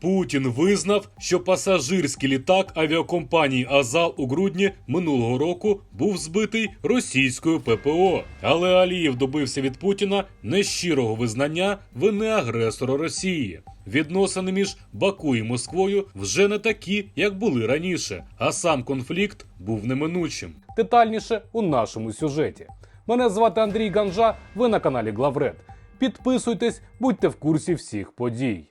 Путін визнав, що пасажирський літак авіакомпанії Азал у грудні минулого року був збитий російською ППО. Але Алієв добився від Путіна нещирого визнання вини агресора Росії. Відносини між Баку і Москвою вже не такі, як були раніше, а сам конфлікт був неминучим. Детальніше у нашому сюжеті. Мене звати Андрій Ганжа. Ви на каналі Главред. Підписуйтесь, будьте в курсі всіх подій.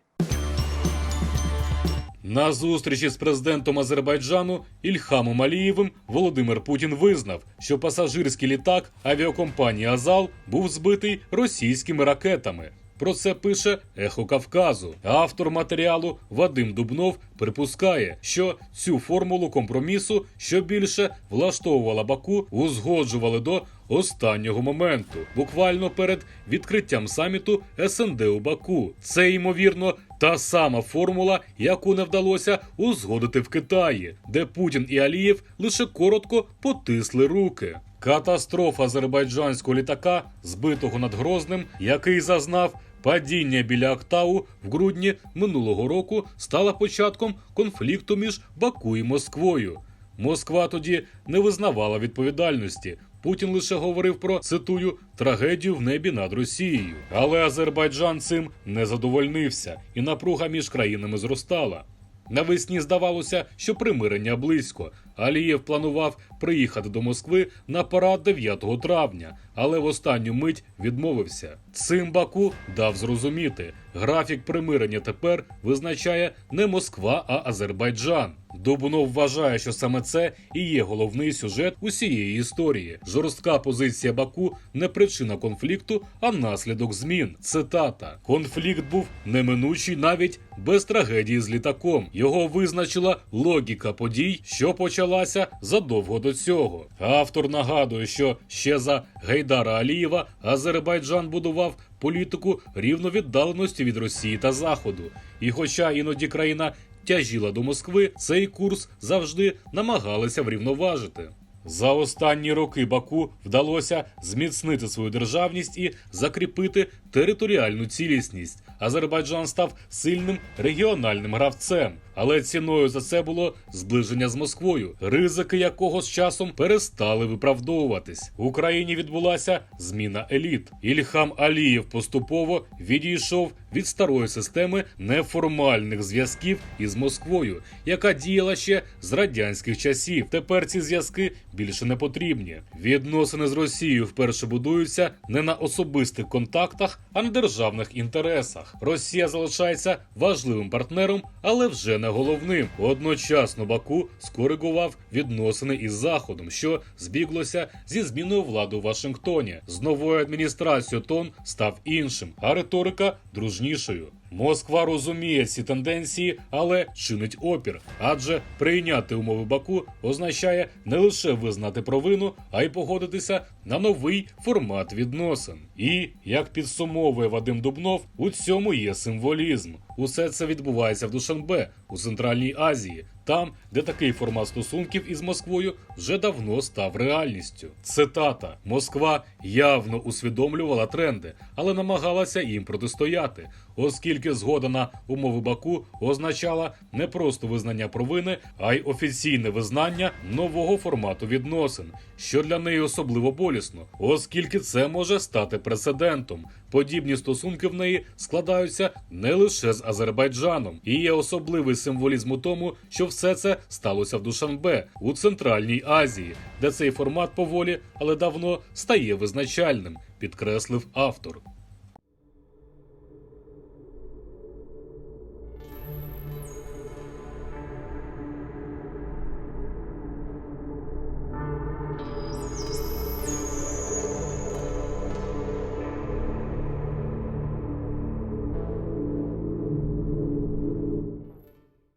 На зустрічі з президентом Азербайджану Ільхамом Алієвим Володимир Путін визнав, що пасажирський літак авіакомпанії Азал був збитий російськими ракетами. Про це пише Ехо Кавказу. Автор матеріалу Вадим Дубнов припускає, що цю формулу компромісу, що більше влаштовувала Баку, узгоджували до останнього моменту, буквально перед відкриттям саміту СНД у Баку. Це ймовірно та сама формула, яку не вдалося узгодити в Китаї, де Путін і Алієв лише коротко потисли руки. Катастрофа азербайджанського літака, збитого над Грозним, який зазнав падіння біля Актау в грудні минулого року, стала початком конфлікту між Баку і Москвою. Москва тоді не визнавала відповідальності. Путін лише говорив про цитую трагедію в небі над Росією. Але Азербайджан цим не задовольнився, і напруга між країнами зростала. Навесні здавалося, що примирення близько. Алієв планував приїхати до Москви на парад 9 травня, але в останню мить відмовився. Цим Баку дав зрозуміти, графік примирення тепер визначає не Москва, а Азербайджан. Дубнов вважає, що саме це і є головний сюжет усієї історії. Жорстка позиція Баку не причина конфлікту, а наслідок змін. Цитата: конфлікт був неминучий навіть без трагедії з літаком. Його визначила логіка подій, що почалася задовго до цього. Автор нагадує, що ще за Гейдара Алієва Азербайджан будував політику рівновіддаленості від Росії та Заходу. І, хоча іноді країна тяжіла до Москви, цей курс завжди намагалися врівноважити. За останні роки Баку вдалося зміцнити свою державність і закріпити територіальну цілісність. Азербайджан став сильним регіональним гравцем, але ціною за це було зближення з Москвою, ризики якого з часом перестали виправдовуватись. В Україні відбулася зміна еліт. Ільхам Алієв поступово відійшов від старої системи неформальних зв'язків із Москвою, яка діяла ще з радянських часів. Тепер ці зв'язки більше не потрібні. Відносини з Росією вперше будуються не на особистих контактах, а на державних інтересах. Росія залишається важливим партнером, але вже не головним. Одночасно Баку скоригував відносини із Заходом, що збіглося зі зміною влади у Вашингтоні. З новою адміністрацією тон став іншим, а риторика дружнішою. Москва розуміє ці тенденції, але чинить опір, адже прийняти умови Баку означає не лише визнати провину, а й погодитися на новий формат відносин. І як підсумовує Вадим Дубнов, у цьому є символізм. Усе це відбувається в Душанбе у Центральній Азії, там, де такий формат стосунків із Москвою вже давно став реальністю. Цитата: Москва явно усвідомлювала тренди, але намагалася їм протистояти, оскільки згода на умови Баку означала не просто визнання провини, а й офіційне визнання нового формату відносин, що для неї особливо болісно, оскільки це може стати прецедентом. Подібні стосунки в неї складаються не лише з Азербайджаном, і є особливий символізм у тому, що все це сталося в Душанбе у Центральній Азії, де цей формат поволі, але давно стає визначальним, підкреслив автор.